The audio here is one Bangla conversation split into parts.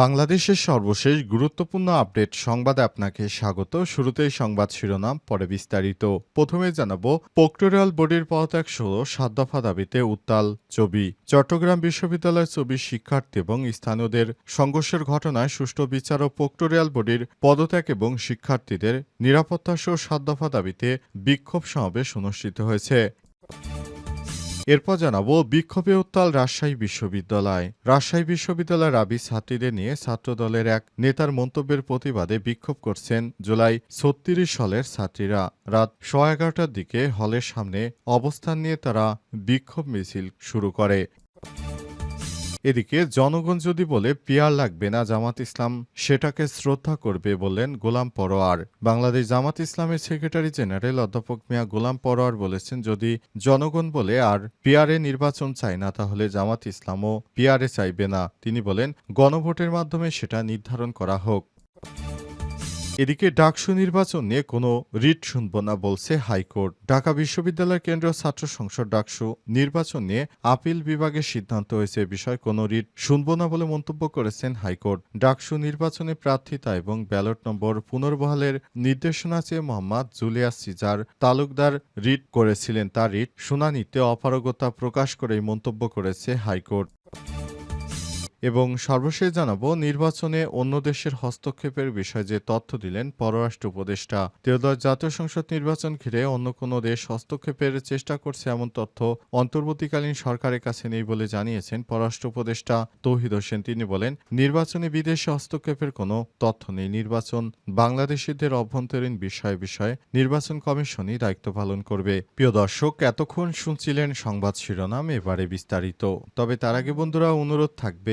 বাংলাদেশের সর্বশেষ গুরুত্বপূর্ণ আপডেট সংবাদে আপনাকে স্বাগত। শুরুতেই সংবাদ শিরোনাম, পরে বিস্তারিত। প্রথমে জানাব, পোক্টোরিয়াল বডির পদত্যাগ সহ সাত দফা দাবিতে উত্তাল ছবি। চট্টগ্রাম বিশ্ববিদ্যালয়ের ছবি শিক্ষার্থী এবং স্থানীয়দের সংঘর্ষের ঘটনায় সুষ্ঠু বিচার ও পোক্টোরিয়াল বডির পদত্যাগ এবং শিক্ষার্থীদের নিরাপত্তা সহ সাত দফা দাবিতে বিক্ষোভ সমাবেশ অনুষ্ঠিত হয়েছে। এরপর জানাব বিক্ষোভে উত্তাল রাজশাহী বিশ্ববিদ্যালয়। রাজশাহী বিশ্ববিদ্যালয়ের রাবি ছাত্রীদের নিয়ে ছাত্রদলের এক নেতার মন্তব্যের প্রতিবাদে বিক্ষোভ করছেন জুলাই ছত্রিশ সালের ছাত্রীরা। রাত সোয়া এগারোটার দিকে হলের সামনে অবস্থান নিয়ে তারা বিক্ষোভ মিছিল শুরু করে। এদিকে জনগণ যদি বলে, পিয়ার লাগবে না জামাত ইসলাম, সেটাকে শ্রদ্ধা করবে বললেন গোলাম পরোয়ার। বাংলাদেশ জামাত ইসলামের সেক্রেটারি জেনারেল অধ্যাপক মিয়া গোলাম পরোয়ার বলেছেন, যদি জনগণ বলে, আর পিয়ারে নির্বাচন চায় না, তাহলে জামাত ইসলামও পিয়ারে চাইবে না। তিনি বলেন, গণভোটের মাধ্যমে সেটা নির্ধারণ করা হোক। এদিকে ডাকসু নির্বাচন নিয়ে কোনো রিট শুনব না বলছে হাইকোর্ট। ঢাকা বিশ্ববিদ্যালয় কেন্দ্রীয় ছাত্র সংসদ ডাকসু নির্বাচন নিয়ে আপিল বিভাগের সিদ্ধান্ত হয়েছে বিষয়ে কোনো রিট শুনব না বলে মন্তব্য করেছেন হাইকোর্ট। ডাকসু নির্বাচনে প্রার্থিতা এবং ব্যালট নম্বর পুনর্বহালের নির্দেশনা চেয়ে Mohammad Julius Caesar Talukdar writ করেছিলেন। তার রিট শুনানিতে অপারগতা প্রকাশ করে মন্তব্য করেছে হাইকোর্ট। এবং সর্বশেষ জানাব, নির্বাচনে অন্য দেশের হস্তক্ষেপের বিষয়ে যে তথ্য দিলেন পররাষ্ট্র উপদেষ্টা। তেরোদশ জাতীয় সংসদ নির্বাচন ঘিরে অন্য কোনো দেশ হস্তক্ষেপের চেষ্টা করছে এমন তথ্য অন্তর্বর্তীকালীন সরকারের কাছে নেই বলে জানিয়েছেন পররাষ্ট্র উপদেষ্টা তৌহিদ হোসেন। তিনি বলেন, নির্বাচনে বিদেশে হস্তক্ষেপের কোনো তথ্য নেই। নির্বাচন বাংলাদেশিদের অভ্যন্তরীণ বিষয় বিষয়ে নির্বাচন কমিশনই দায়িত্ব পালন করবে। প্রিয় দর্শক, এতক্ষণ শুনছিলেন সংবাদ শিরোনাম, এবারে বিস্তারিত। তবে তার আগে বন্ধুরা, অনুরোধ থাকবে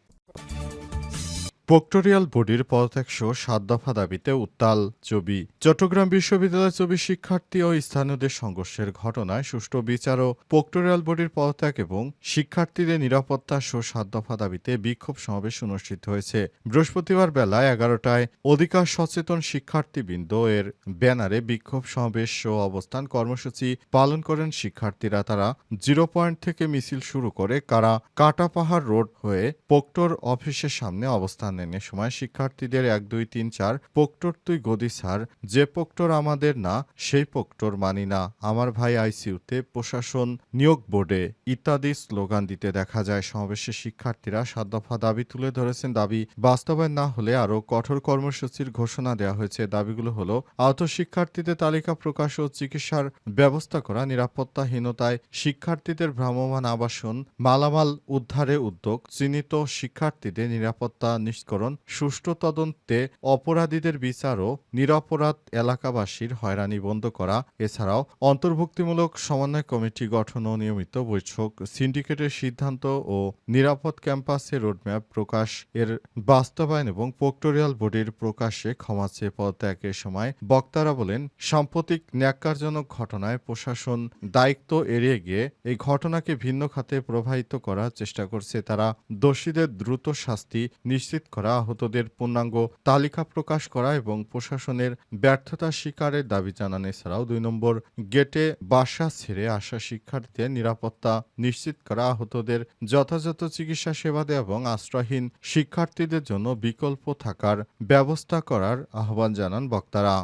পোক্টোরিয়াল বডির পদত্যাগ সহ সাত দফা দাবিতে উত্তাল ছবি। চট্টগ্রাম বিশ্ববিদ্যালয়ের ছবি শিক্ষার্থী ও স্থানীয়দের সংঘর্ষের ঘটনায় সুষ্ঠু বিচার ও পোক্টোরিয়াল বডির পদত্যাগ এবং শিক্ষার্থীদের নিরাপত্তা সহ সাত দফা দাবিতে বিক্ষোভ সমাবেশ অনুষ্ঠিত হয়েছে। বৃহস্পতিবার বেলা এগারোটায় অধিকার সচেতন শিক্ষার্থীবৃন্দ এর ব্যানারে বিক্ষোভ সমাবেশ ও অবস্থান কর্মসূচি পালন করেন শিক্ষার্থীরা। তারা জিরো পয়েন্ট থেকে মিছিল শুরু করে কারা কাটাপাহাড় রোড হয়ে পোক্টোর অফিসের সামনে অবস্থান নেন এ সময় শিক্ষার্থীদের এক, দুই, তিন, চার, পোক্টোর তুই গদি স্যার যে পোক্টোর আমাদের না, সেই পোক্টোর মানি না। আমার ভাই আইসিউতে প্রশাসন নিয়োগ বোর্ডে ইত্যাদি স্লোগান দিতে দেখা যায়। সমাবেশে শিক্ষার্থীরা সাত দফা দাবি তুলে ধরেছেন। দাবি বাস্তবায়ন না হলে আরও কঠোর কর্মসূচির ঘোষণা দেওয়া হয়েছে। দাবিগুলো হলো, আহত শিক্ষার্থীদের তালিকা প্রকাশ ও চিকিৎসার ব্যবস্থা করা, নিরাপত্তাহীনতায় শিক্ষার্থীদের ভ্রাম্যমাণ আবাসন, মালামাল উদ্ধারে উদ্যোগ, চিহ্নিত শিক্ষার্থীদের নিরাপত্তা নিশ্চিতকরণ সুষ্ঠু তদন্তে অপরাধীদের বিচার ও নিরপরাধ এলাকাবাসীর হয়রানি বন্ধ করা। এছাড়াও অন্তর্ভুক্তিমূলক সমন্বয় কমিটি গঠন ও নিয়মিত বৈঠক। সিন্ডিকেটের সিদ্ধান্ত ও নিরাপদ ক্যাম্পাসে রোডম্যাপ প্রকাশ। এর বাস্তবায়ন এবং পোক্টোরিয়াল বডির প্রকাশে ক্ষমা চেয়ে পদত্যাগের সময় বক্তারা বলেন, সাম্প্রতিক ন্যাক্কারজনক ঘটনায় প্রশাসন দায়িত্ব এড়িয়ে গিয়ে এই ঘটনাকে ভিন্ন খাতে প্রবাহিত করার চেষ্টা করছে। তারা দোষীদের দ্রুত শাস্তি নিশ্চিত করা আহতদের পূর্ণাঙ্গ তালিকা প্রকাশ করা এবং প্রশাসনের ব্যর্থতা স্বীকারের দাবি জানান। এছাড়াও দুই নম্বর গেটে বাসা ছেড়ে আসা শিক্ষার্থীদের নিরাপত্তা নিশ্চিত করা, আহতদের যথাযথ চিকিৎসা সেবা দেওয়া এবং আশ্রয়হীন শিক্ষার্থীদের জন্য বিকল্প থাকার ব্যবস্থা করার আহ্বান জানান বক্তারা।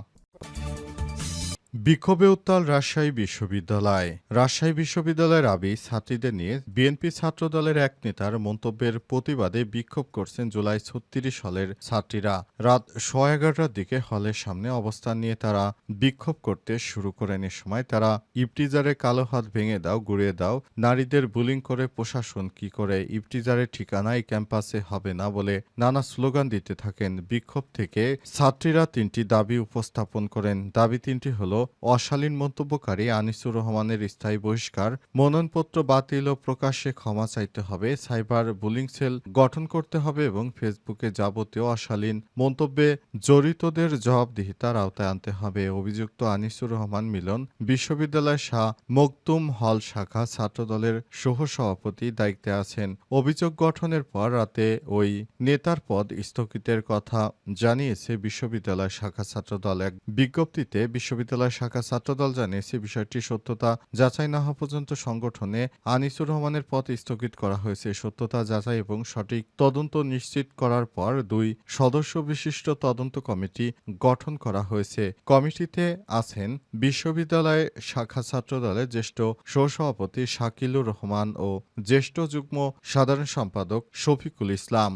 বিক্ষোভে উত্তাল রাজশাহী বিশ্ববিদ্যালয়। রাজশাহী বিশ্ববিদ্যালয়ের আবি ছাত্রীদের নিয়ে বিএনপি ছাত্রদলের এক নেতার মন্তব্যের প্রতিবাদে বিক্ষোভ করছেন জুলাই ছত্রিশ সালের ছাত্রীরা। রাত সোয়া এগারোটার দিকে হলের সামনে অবস্থান নিয়ে তারা বিক্ষোভ করতে শুরু করেন এ সময়। তারা ইপটিজারে কালো হাত ভেঙে দাও, গুড়িয়ে দাও, নারীদের বুলিং করে প্রশাসন কি করে ইপটিজারের ঠিকানা এই ক্যাম্পাসে হবে না বলে নানা স্লোগান দিতে থাকেন। বিক্ষোভ থেকে ছাত্রীরা তিনটি দাবি উপস্থাপন করেন। দাবি তিনটি হলো অশালীন মন্তব্যকারী আনিসুর রহমানের স্থায়ী বহিষ্কার, মনোনয়নপত্র বাতিল ও প্রকাশ্যে ক্ষমা চাইতে হবে, সাইবার বুলিং সেল গঠন করতে হবে এবং ফেসবুকে যাবতীয় অশালীন মন্তব্যে জড়িতদের জবাবদিহিতার আওতায় আনতে হবে। অভিযুক্ত আনিসুর রহমান মিলন বিশ্ববিদ্যালয় শাহ মকতুম হল শাখা ছাত্রদলের সহসভাপতি দায়িত্বে আছেন। অভিযোগ গঠনের পর রাতে ওই নেতার পদ স্থগিতের কথা জানিয়েছে বিশ্ববিদ্যালয় শাখা ছাত্রদল। এক বিজ্ঞপ্তিতে বিশ্ববিদ্যালয় শাখা ছাত্রদল জানিয়েছে বিষয়টি সত্যতা যাচাই না হওয়া পর্যন্ত সংগঠনে আনিসুর রহমানের পথ স্থগিত করা হয়েছে। সত্যতা যাচাই এবং সঠিক তদন্ত নিশ্চিত করার পর দুই সদস্য বিশিষ্ট তদন্ত কমিটি গঠন করা হয়েছে। কমিটিতে আছেন বিশ্ববিদ্যালয় শাখা ছাত্রদলের জ্যেষ্ঠ সহসভাপতি শাকিলুর রহমান ও জ্যেষ্ঠ যুগ্ম সাধারণ সম্পাদক শফিকুল ইসলাম।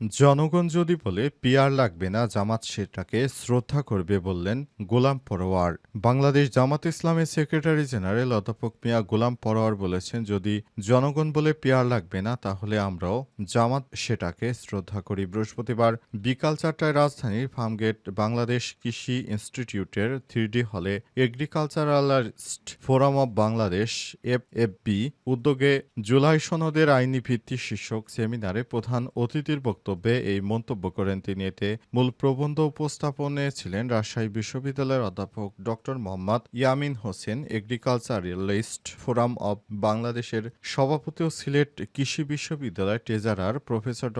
জনগণ যদি বলে, পিয়ার লাগবে না, জামাত সেটাকে শ্রদ্ধা করবে বললেন গোলাম পরোয়ার। বাংলাদেশ জামাত ইসলামের সেক্রেটারি জেনারেল অধ্যাপক মিয়া গোলাম পরোয়ার বলেছেন, যদি জনগণ বলে পিয়ার লাগবে না, তাহলে আমরাও জামাত সেটাকে শ্রদ্ধা করি। বৃহস্পতিবার বিকাল চারটায় রাজধানীর ফার্মগেট বাংলাদেশ কৃষি ইনস্টিটিউটের থ্রিডি হলে agriculturalist forum of Bangladesh F উদ্যোগে জুলাই সনদের আইনি ভিত্তি শীর্ষক সেমিনারে প্রধান অতিথির বক্তব্যে এই মন্তব্য করেন তিনি। এতে মূল প্রবন্ধ উপস্থাপনে ছিলেন রাজশাহী বিশ্ববিদ্যালয়ের অধ্যাপক ড Mohammad Yamin Hossain agriculturalist forum of বাংলাদেশের সভাপতি ও সিলেট কৃষি বিশ্ববিদ্যালয়ের ট্রেজারার প্রফেসর ড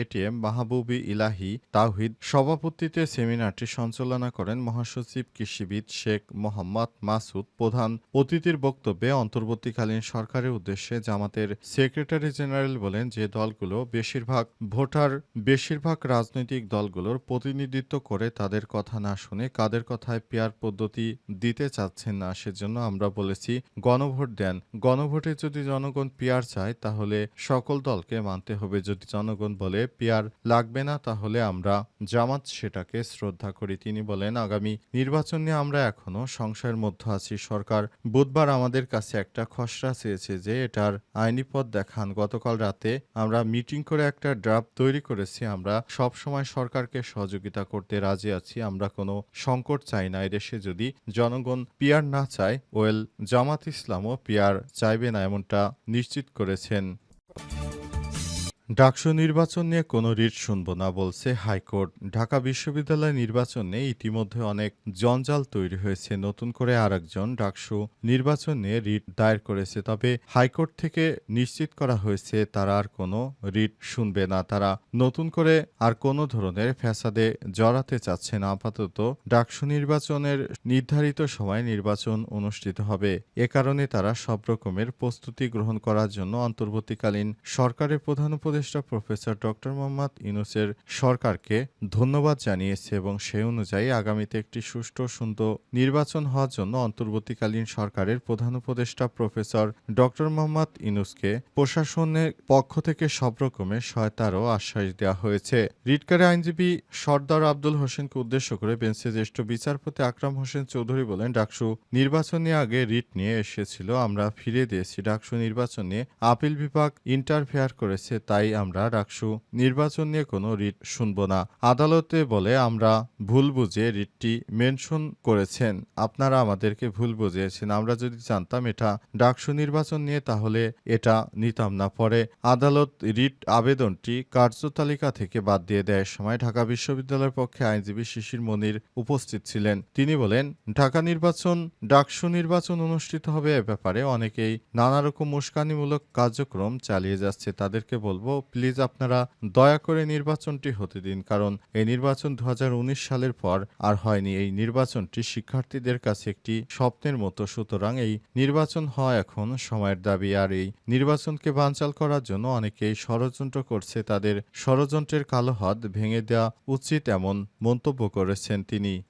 এটিএম মাহবুবি ইলাহি তাওহিদ সভাপতিত্বে সেমিনারটি সঞ্চালনা করেন মহাসচিব কৃষিবিদ শেখ মোহাম্মদ মাসুদ। প্রধান অতিথির বক্তব্যে অন্তর্বর্তীকালীন সরকারের উদ্দেশ্যে জামাতের সেক্রেটারি জেনারেল বলেন, যে দলগুলো বেশিরভাগ ভোটার বেশিরভাগ রাজনৈতিক দলগুলোর প্রতিনিধিত্ব করে তাদের কথা না শুনে কাদের কথায় পেয়ার পদ্ধতি দিতে চাচ্ছেন না সেজন্য আমরা বলেছি, গণভোট দেন। গণভোটে যদি জনগণ পেয়ার চায়, তাহলে সকল দলকে মানতে হবে। যদি জনগণ বলে পিয়ার লাগবে না, তাহলে আমরা জামাত সেটাকে শ্রদ্ধা করি। তিনি বলেন, আগামী নির্বাচন নিয়ে আমরা এখনও সংশয়ের মধ্যে আছি। সরকার বুধবার আমাদের কাছে একটা খসড়া চেয়েছে যে এটার আইনি পথ দেখান। গতকাল রাতে আমরা মিটিং করে একটা ড্রাফট তৈরি করেছি, আমরা সব সময় সরকারকে সহযোগিতা করতে রাজি আছি, আমরা কোনো সংকট চাই না। এদেশে যদি জনগণ পিয়ার না চায়, ওয়েল, জামাত ইসলামও পিয়ার চাইবে না, এমনটা নিশ্চিত করেছেন। ডাকসু নির্বাচন নিয়ে কোনো রিট শুনব না বলছে হাইকোর্ট। ঢাকা বিশ্ববিদ্যালয় নির্বাচনে ইতিমধ্যে অনেক জঞ্জাল তৈরি হয়েছে। নতুন করে আরেকজন ডাকসু নির্বাচন নিয়ে রিট দায়ের করেছে। তবে হাইকোর্ট থেকে নিশ্চিত করা হয়েছে তারা আর কোনো রিট শুনবে না। তারা নতুন করে আর কোনো ধরনের ফ্যাসাদে জড়াতে চাচ্ছে না। আপাতত ডাকসু নির্বাচনের নির্ধারিত সময় নির্বাচন অনুষ্ঠিত হবে। এ কারণে তারা সব রকমের প্রস্তুতি গ্রহণ করার জন্য অন্তর্বর্তীকালীন সরকারের প্রধান উপদেষ্টা প্রফেসর ডক্টর মোহাম্মদ ইউনুসের সরকারকে ধন্যবাদ জানিয়েছে এবং সেই অনুযায়ী আগামীতে একটি সুষ্ঠু সুন্দর নির্বাচন হওয়ার জন্য অন্তর্বর্তীকালীন সরকারের প্রধান উপদেষ্টা প্রফেসর ডক্টর মোহাম্মদ ইউনুসকে প্রশাসনের পক্ষ থেকে সব রকমের সহায়তারও আশ্বাস দেওয়া হয়েছে। রিটকারে আইনজীবী সর্দার আব্দুল হোসেনকে উদ্দেশ্য করে বেঞ্চে জ্যেষ্ঠ বিচারপতি আকরাম হোসেন চৌধুরী বলেন, ডাকসু নির্বাচন আগে রিট নিয়ে এসেছিল, আমরা ফিরে দিয়েছি। ডাকসু নির্বাচন নিয়ে আপিল বিভাগ ইন্টারফেয়ার করেছে, তাই আমরা ডাকসু। নির্বাচন নিয়ে কোনো রিট শুনব না। আদালতে বলে, আমরা ভুল বুঝে রিটটি মেনশন করেছেন। আপনারা আমাদেরকে ভুল বুঝিয়েছেন। আমরা যদি জানতাম এটা ডাকসু নির্বাচন নিয়ে, তাহলে এটা নিতাম না। পরে আদালত রিট আবেদনটি কার্যতালিকা থেকে বাদ দিয়ে দেওয়ার সময় ঢাকা বিশ্ববিদ্যালয়ের পক্ষে আইনজীবী শিশির মনির উপস্থিত ছিলেন। তিনি বলেন, ঢাকা নির্বাচন, ডাকসু নির্বাচন অনুষ্ঠিত হবে এ ব্যাপারে অনেকেই নানা রকম উস্কানিমূলক কার্যক্রম চালিয়ে যাচ্ছে। তাদেরকে বলব প্লিজ আপনারা দয়া করে নির্বাচনটি হতে দিন, কারণ এই নির্বাচন দু হাজার উনিশ সালের পর আর হয়নি। এই নির্বাচনটি শিক্ষার্থীদের কাছে একটি স্বপ্নের মতো। সুতরাং এই নির্বাচন হওয়া এখন সময়ের দাবি, আর এই নির্বাচনকে বানচাল করার জন্য অনেকেই ষড়যন্ত্র করছে। তাদের ষড়যন্ত্রের কালো হাত ভেঙে দেওয়া উচিত এমন মন্তব্য করেছেন তিনি।